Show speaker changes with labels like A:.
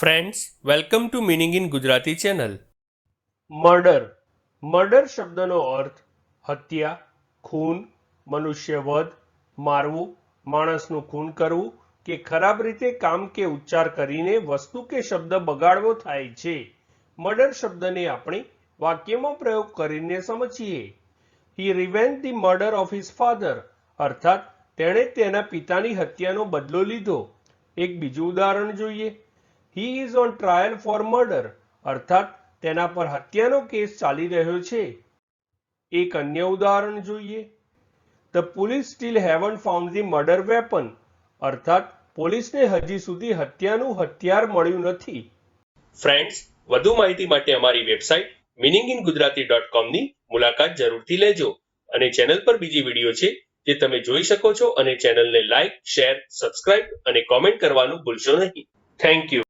A: Friends welcome to meaning in Gujarati channel
B: murder murder શબ્દનો અર્થ હત્યા, ખૂન, મનુષ્યવધ, મારવું, માણસનું ખૂન કરવું કે ખરાબ રીતે કામ કે ઉચ્ચાર કરીને વસ્તુ કે શબ્દ બગાડવો થાય છે. મર્ડર શબ્દને આપણે વાક્યમાં પ્રયોગ કરીને સમજીએ. He revenge the murder of his father અર્થાત, તેણે તેના પિતાની હત્યાનો બદલો લીધો. એક બીજું ઉદાહરણ જોઈએ. He is on trial for murder અર્થાત, તેના પર હત્યાનો કેસ ચાલી રહ્યો છે. એક અન્ય ઉદાહરણ જોઈએ. The police still haven't found the murder weapon અર્થાત, પોલીસને હજી સુધી હત્યાનું હથિયાર મળ્યું નથી.
A: ફ્રેન્ડ્સ વધુ માહિતી માટે અમારી website meaning in Gujarati dot કોમની મુલાકાત જરૂરથી લેજો અને ચેનલ પર બીજી વીડિયો છે જે તમે જોઈ શકો છો અને ચેનલને લાઇક શેર સબસ્ક્રાઇબ અને કોમેન્ટ કરવાનું ભૂલશો નહીં. Thank you